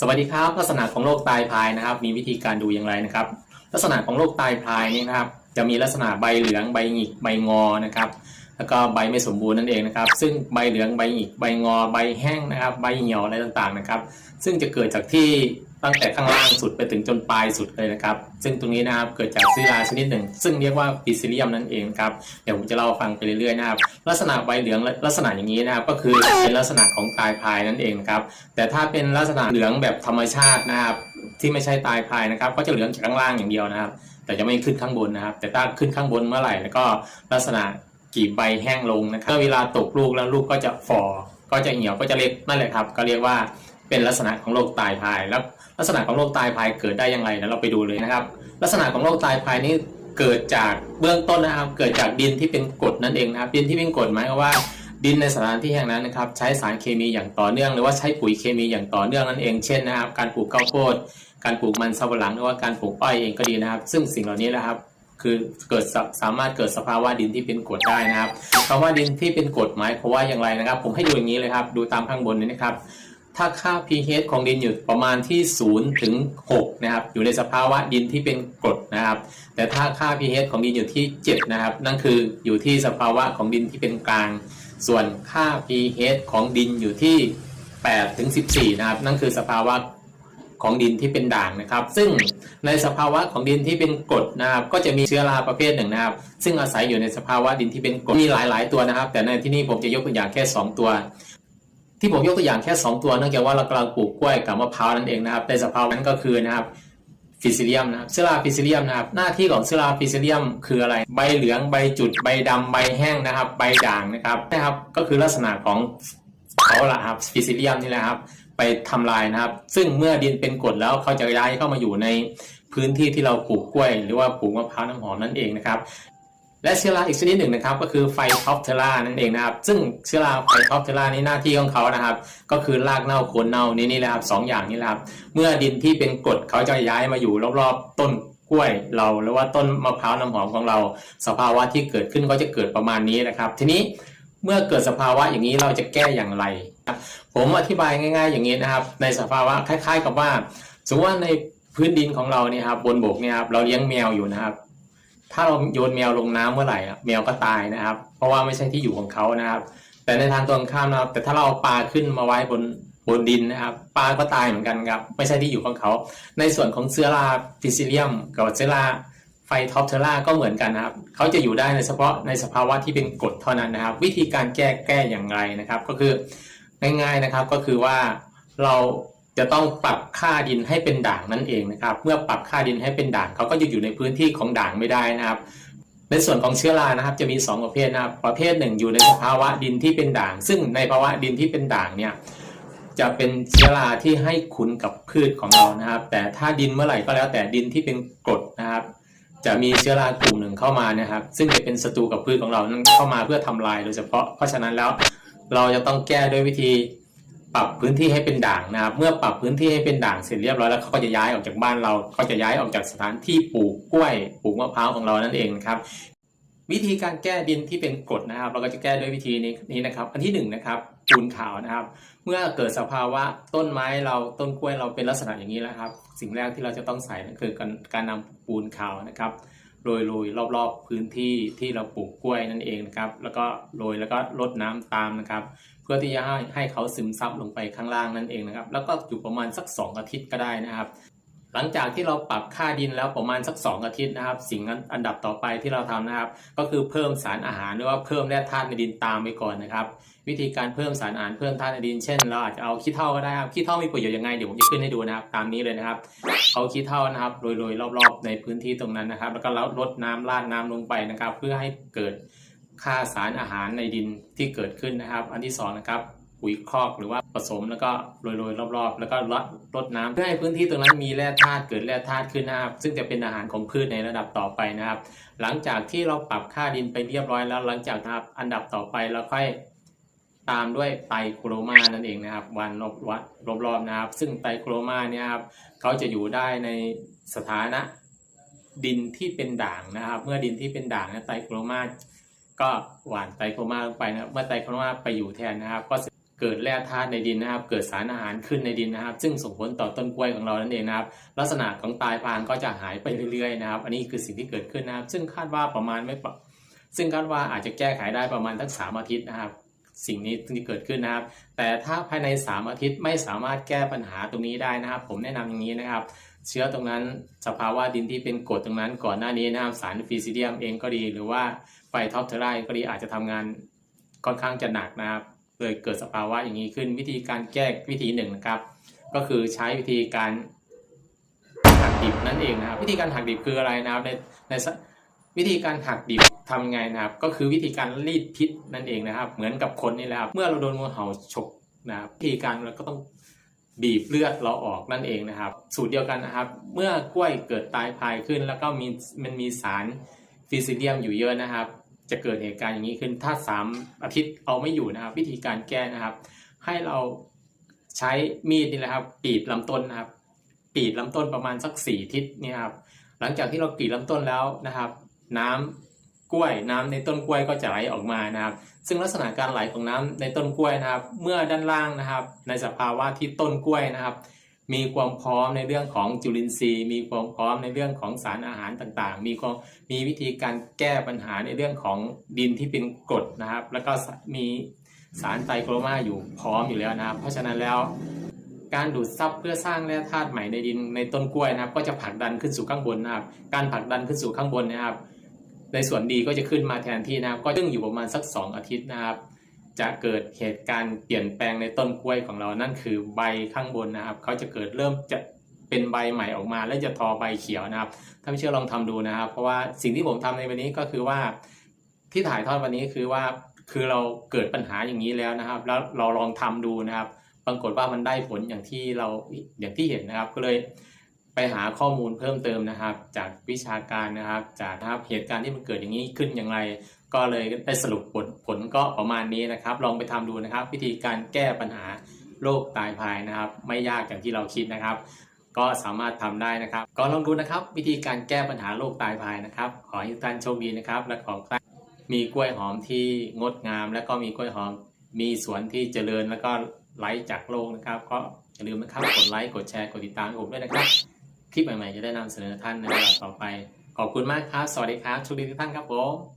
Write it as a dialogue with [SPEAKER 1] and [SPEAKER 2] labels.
[SPEAKER 1] สวัสดีครับลักษณะของโรคตายพายนะครับ มีวิธีการดูอย่างไรนะครับ ลักษณะของโรคตายพายนี่นะครับ จะมีลักษณะใบเหลืองใบหงิกใบงอนะครับ แล้วก็ใบไม่สมบูรณ์นั่นเองนะครับ ซึ่งใบเหลืองใบหงิกใบงอ ใบแห้งนะครับ ใบเหี่ยวอะไรต่างๆนะครับ ซึ่งจะเกิดจากที่ ตั้งแต่ข้างล่างสุดไปถึงจนปลายสุดเลยนะครับ ซึ่งตรงนี้นะครับเกิดจากซิลาชนิดหนึ่ง ซึ่งเรียกว่าปิซิเลียมนั่นเองครับเดี๋ยวผมจะเล่าฟังไปเรื่อยๆนะครับลักษณะใบเหลืองลักษณะอย่างนี้นะครับก็คือเป็นลักษณะของตายพายนั่นเองครับแต่ถ้าเป็นลักษณะเหลืองแบบธรรมชาตินะครับที่ไม่ใช่ตายพายนะครับ ก็จะเหลืองจากข้างล่างอย่างเดียวนะครับ แต่จะไม่ขึ้นข้างบนนะครับ แต่ถ้าขึ้นข้างบนเมื่อไหร่แล้วก็ลักษณะกีบใบแห้งลงนะครับเวลาตกลูกแล้วลูกก็จะฝ่อก็จะเหี่ยวก็จะเล็กนั่นแหละครับ ก็เรียกว่า เป็นลักษณะของโรคตายพายแล้วลักษณะของโรคตายพายเกิดได้อย่างไรเดี๋ยวเราไปดูเลยนะครับ ลักษณะของโรคตายพายนี้เกิดจากเบื้องต้นนะครับ เกิดจากดินที่เป็นกรดนั่นเองนะครับ ดินที่เป็นกรดหมายความว่าดินในสถานที่แห่งนั้นนะครับ ใช้สารเคมีอย่างต่อเนื่อง หรือว่าใช้ปุ๋ยเคมีอย่างต่อเนื่องนั่นเองเช่นนะครับ การปลูกข้าวโพดการปลูกมันสำปะหลังหรือว่าการปลูกอ้อยเองก็ดีนะครับ ซึ่งสิ่งเหล่านี้นะครับคือเกิดสาสามารถเกิดสภาวะดินที่เป็นกรดได้นะครับคำว่าดินที่เป็นกรดหมายความว่าอย่างไรนะครับ ผมให้ดูอย่างนี้เลยครับ ดูตามข้างบนนี้นะครับ ถ้าค่า pH ของดินอยู่ประมาณที่ 0 ถึง 6 นะครับ อยู่ในสภาวะดินที่เป็นกรดนะครับ แต่ถ้าค่า pH ของดินอยู่ที่ 7 นะครับ นั่นคืออยู่ที่สภาวะของดินที่เป็นกลาง ส่วนค่า pH ของดินอยู่ที่ 8 ถึง 14 นะครับ นั่นคือสภาวะของดินที่เป็นด่างนะครับ ซึ่งในสภาวะของดินที่เป็นกรดนะครับ ก็จะมีเชื้อราประเภทหนึ่งนะครับ ซึ่งอาศัยอยู่ในสภาวะดินที่เป็นกรดมีหลาย ๆ ตัวนะครับ แต่ในที่นี้ผมจะยกตัวอย่างแค่ 2 ตัว ที่ผมยกตัวอย่างแค่ 2 ตัวเนื่องจากว่าเรากำลังปลูกกล้วยกับมะพร้าวนั่นเองนะครับในสภาวะนั้นก็คือนะครับฟิซิเลียมนะครับเซราฟิซิเลียมนะครับหน้าที่ของเซราฟิซิเลียมคืออะไร ใบเหลืองใบจุดใบดำใบแห้งนะครับ ใบด่างนะครับนะครับก็คือลักษณะของเขาละครับฟิซิเลียมนี่แหละครับไปทำลายนะครับ ซึ่งเมื่อดินเป็นกรดแล้วเขาจะย้ายเข้ามาอยู่ในพื้นที่ที่เราปลูกกล้วย หรือว่าปลูกมะพร้าวน้ำหอมนั่นเองนะครับ และเชื้อราอีกชนิดหนึ่งนะครับ ก็คือไฟท็อปเทล่านั่นเองนะครับ ซึ่งเชื้อราไฟท็อปเทล่านี้หน้าที่ของเขานะครับ ก็คือรากเน่าโคนเน่านี่นี่แหละครับสองอย่างนี้แหละครับ เมื่อดินที่เป็นกรดเขาจะย้ายมาอยู่รอบๆต้นกล้วยเราหรือว่าต้นมะพร้าวน้ำหอมของเรา สภาวะที่เกิดขึ้นก็จะเกิดประมาณนี้นะครับ ทีนี้เมื่อเกิดสภาวะอย่างนี้เราจะแก้อย่างไร ผมอธิบายง่าย ๆ อย่างนี้นะครับ ในสภาวะคล้าย ๆ กับว่าสมมติว่าในพื้นดินของเราเนี่ยครับบนบกเนี่ยครับเราเลี้ยงแมวอยู่นะครับ ถ้าเราโยนแมวลงน้ำเมื่อไหร่อะแมวก็ตายนะครับ เพราะว่าไม่ใช่ที่อยู่ของเขานะครับ แต่ในทางตรงข้ามนะครับ แต่ถ้าเราปลาขึ้นมาไว้บนบนดินนะครับปลาก็ตายเหมือนกันครับ ไม่ใช่ที่อยู่ของเขา ในส่วนของเชื้อราฟิซิเลียมกับเชื้อราไฟท็อปเทอร่าก็เหมือนกันนะครับ เขาจะอยู่ได้ในเฉพาะในสภาวะที่เป็นกรดเท่านั้นนะครับ วิธีการแก้แก้อย่างไรนะครับ ก็คือง่ายๆนะครับก็คือว่าเรา จะต้องปรับค่าดินให้เป็นด่างนั่นเองนะครับ เมื่อปรับค่าดินให้เป็นด่างเขาก็จะอยู่ในพื้นที่ของด่างไม่ได้นะครับ ในส่วนของเชื้อรานะครับ จะมี 2 ประเภทนะครับ ประเภทหนึ่งอยู่ในสภาวะดินที่เป็นด่าง ซึ่งในภาวะดินที่เป็นด่างเนี่ยจะเป็นเชื้อราที่ให้คุณกับพืชของเรานะครับ แต่ถ้าดินเมื่อไหร่ก็แล้วแต่ดินที่เป็นกรดนะครับ จะมีเชื้อรากลุ่มหนึ่งเข้ามานะครับ ซึ่งจะเป็นศัตรูกับพืชของเรานั้นเข้ามาเพื่อทำลายโดยเฉพาะเพราะฉะนั้นแล้วเราจะต้องแก้ด้วยวิธี ปรับพื้นที่ให้เป็นด่างนะครับ เมื่อปรับพื้นที่ให้เป็นด่างเสร็จเรียบร้อยแล้วเขาก็จะย้ายออกจากบ้านเราเขาจะย้ายออกจากสถานที่ปลูกกล้วยปลูกมะพร้าวของเรานั่นเองนะครับวิธีการแก้ดินที่เป็นกรดนะครับ เราก็จะแก้ด้วยวิธีนี้นี้นะครับ อันที่หนึ่งนะครับปูนขาวนะครับ เมื่อเกิดสภาวะต้นไม้เราต้นกล้วยเราเป็นลักษณะอย่างนี้แล้วครับ สิ่งแรกที่เราจะต้องใส่นั่นคือการการนำปูนขาวนะครับ โรยโรยรอบๆพื้นที่ที่เราปลูกกล้วยนั่นเองนะครับ แล้วก็โรยแล้วก็รดน้ำตามนะครับ เพื่อที่จะให้ให้เขาซึมซับลงไปข้างล่างนั่นเองนะครับ แล้วก็อยู่ประมาณสัก 2 อาทิตย์ก็ได้นะครับ หลังจากที่เราปรับค่าดินแล้วประมาณสัก 2 อาทิตย์นะครับ สิ่งอันดับต่อไปที่เราทำนะครับ ก็คือเพิ่มสารอาหารหรือว่าเพิ่มแร่ธาตุในดินตามไปก่อนนะครับ วิธีการเพิ่มสารอาหารเพิ่มธาตุในดินเช่นเราอาจจะเอาขี้เถ้าก็ได้ครับขี้เถ้ามีประโยชน์ยังไงเดี๋ยวผมจะขึ้นให้ดูนะครับ ตามนี้เลยนะครับ เอาขี้เถ้านะครับโรยๆรอบๆ ในพื้นที่ตรงนั้นนะครับ แล้วก็ลดน้ำราดน้ำลงไปนะครับ เพื่อให้เกิดค่าสารอาหารในดินที่เกิดขึ้นนะครับ อันที่สองนะครับ ปุ๋ยคอกหรือว่าผสมแล้วก็โรยๆรอบๆ แล้วก็ลดลดน้ำเพื่อให้พื้นที่ตรงนั้นมีแร่ธาตุเกิดแร่ธาตุขึ้นนะครับซึ่งจะเป็นอาหารของพืชในระดับต่อไปนะครับ หลังจากที่เราปรับค่าดินไปเรียบร้อยแล้วหลังจากนะครับอันดับต่อไปเราค่อยตามด้วยไตโครมานั่นเองนะครับ วันรอบวัดรอบๆนะครับ ซึ่งไตโครมาเนี่ยครับเขาจะอยู่ได้ในสถานะดินที่เป็นด่างนะครับ เมื่อดินที่เป็นด่างนะไตโครมาก็หว่านไตโครมาลงไปนะเมื่อไตโครมาไปอยู่แทนนะครับก็ เกิดแร่ธาตุในดินนะครับ เกิดสารอาหารขึ้นในดินนะครับ ซึ่งส่งผลต่อต้นกล้วยของเรานั่นเองนะครับ ลักษณะของตายพางก็จะหายไปเรื่อยๆนะครับ อันนี้คือสิ่งที่เกิดขึ้นนะครับ ซึ่งคาดว่าประมาณไม่ปซึ่งคาดว่าอาจจะแก้ไขได้ประมาณทั้งสามอาทิตย์นะครับ สิ่งนี้ที่เกิดขึ้นนะครับ แต่ถ้าภายใน 3 อาทิตย์ไม่สามารถแก้ปัญหาตรงนี้ได้นะครับ ผมแนะนำอย่างนี้นะครับ เชื้อตรงนั้นสภาวะดินที่เป็นกรดตรงนั้นก่อนหน้านี้นะครับสารฟีซิเดียมเองก็ดี หรือว่าไฟท็อปเทอร์ไรก็ดีอาจจะทำงานค่อนข้างจะหนักนะครับ เลยเกิดสภาวะอย่างนี้ขึ้น วิธีการแก้วิธีหนึ่งนะครับ ก็คือใช้วิธีการหักดิบนั่นเองนะครับวิธีการหักดิบคืออะไรนะครับในในสวิธีการหักดิบทำไงนะครับ ก็คือวิธีการรีดพิษนั่นเองนะครับ เหมือนกับคนนี่แหละครับเมื่อเราโดนงูเห่าฉกนะครับวิธีการเราก็ต้องบีบเลือดเราออกนั่นเองนะครับ สูตรเดียวกันนะครับ เมื่อกล้วยเกิดตายพายขึ้น แล้วก็มีมันมีสารฟิซิเดียมอยู่เยอะนะครับ จะเกิดเหตุการณ์อย่างนี้ขึ้น ถ้าสามอาทิตย์เอาไม่อยู่นะครับ วิธีการแก้นะครับ ให้เราใช้มีดนี่แหละครับกรีดลำต้นนะครับกรีดลำต้นประมาณสักสี่ทิศนี่ครับ หลังจากที่เรากรีดลำต้นแล้วนะครับ น้ำกล้วยน้ำในต้นกล้วยก็จะไหลออกมานะครับ ซึ่งลักษณะการไหลของน้ำในต้นกล้วยนะครับ เมื่อด้านล่างนะครับ ในสภาวะที่ต้นกล้วยนะครับ มีความพร้อมในเรื่องของจุลินทรีย์ มีความพร้อมในเรื่องของสารอาหารต่างๆ มีความมีวิธีการแก้ปัญหาในเรื่องของดินที่เป็นกรดนะครับ แล้วก็มีสารไตรโครมาอยู่พร้อมอยู่แล้วนะครับ เพราะฉะนั้นแล้วการดูดซับเพื่อสร้างแร่ธาตุใหม่ในดินในต้นกล้วยนะครับ ก็จะผลักดันขึ้นสู่ข้างบนนะครับ การผลักดันขึ้นสู่ข้างบนนะครับ ในส่วนดีก็จะขึ้นมาแทนที่นะครับ ก็ต้งอยู่ประมาณสัก 2 อาทิตย์นะครับ จะเกิดเหตุการณ์เปลี่ยนแปลงในต้นกล้วยของเรานั่นคือใบข้างบนนะครับเขาจะเกิดเริ่มจะเป็นใบใหม่ออกมา และจะทอใบเขียวนะครับ ถ้าไม่เชื่อลองทำดูนะครับ เพราะว่าสิ่งที่ผมทำในวันนี้ก็คือว่าที่ถ่ายทอดวันนี้คือว่าคือเราเกิดปัญหาอย่างนี้แล้วนะครับ แล้วเราลองทำดูนะครับ ปรากฏว่ามันได้ผลอย่างที่เราอย่างที่เห็นนะครับ ก็เลยไปหาข้อมูลเพิ่มเติมนะครับ จากวิชาการนะครับ จากนะครับเหตุการณ์ที่มันเกิดอย่างนี้ขึ้นอย่างไร ก็เลยได้สรุปผลผลก็ประมาณนี้นะครับ ลองไปทำดูนะครับ วิธีการแก้ปัญหาโรคตายภายนะครับ ไม่ยากอย่างที่เราคิดนะครับ ก็สามารถทำได้นะครับ ก็ลองดูนะครับ วิธีการแก้ปัญหาโรคตายภายนะครับ ขอให้ทุกท่านโชคดีนะครับ และขอให้มีกล้วยหอมที่งดงาม และก็มีกล้วยหอม มีสวนที่เจริญแล้วก็ไลค์จากโลกนะครับ ก็อย่าลืมนะครับกดไลค์กดแชร์กดติดตามผมด้วยนะครับ คลิปใหม่ๆจะได้นำเสนอท่านในเวลาต่อไป ขอบคุณมากครับ สวัสดีครับชคดีทุกท่านครับผม